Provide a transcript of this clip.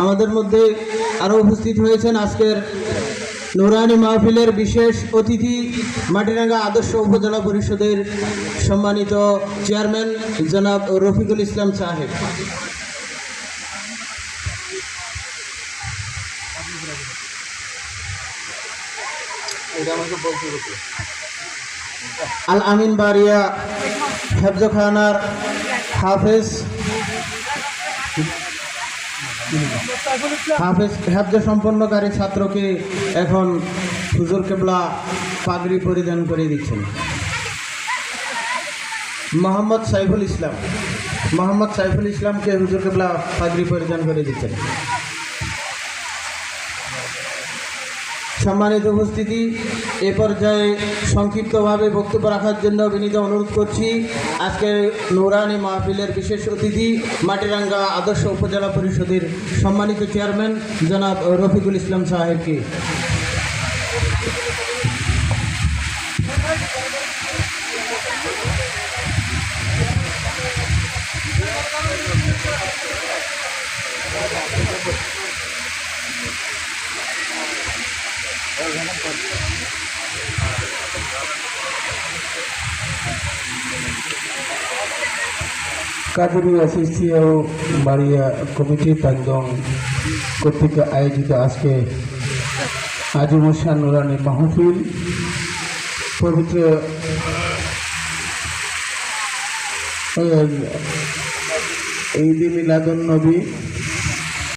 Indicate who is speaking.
Speaker 1: আমাদের মধ্যে আরও উপস্থিত হয়েছেন আজকের নুরানি মাহফিলের বিশেষ অতিথি মাটিরাঙ্গা আদর্শ উপজেলা পরিষদের সম্মানিত চেয়ারম্যান জনাব রফিকুল ইসলাম সাহেব। আল আমিন বারিয়া হেফজখানার হাফেজ হাফেজ সম্পন্নকারী ছাত্রকে এখন হুজুর কেবলা পাগড়ি পরিধান করে দিচ্ছেন। মোহাম্মদ সাইফুল ইসলাম, মোহাম্মদ সাইফুল ইসলামকে হুজুর কেবলা পাগড়ি পরিধান করে দিচ্ছেন। সম্মানিত উপস্থিতি, এ পর্যায়ে সংক্ষিপ্তভাবে বক্তব্য রাখার জন্য বিনীত অনুরোধ করছি, আজকে নৌরানি মাহফিলের বিশেষ অতিথি, মাটিরাঙ্গা আদর্শ উপজেলা পরিষদের সম্মানিত চেয়ারম্যান জনাব রফিকুল ইসলাম সাহেবকে।
Speaker 2: কাজী আসিসিয়া ও বাড়িয়া কমিটি তান্দং কর্তৃক আয়োজিত আজকে আজিমশান নুরানি মাহফিল। পবিত্র ঈদ মিলাদুন নবী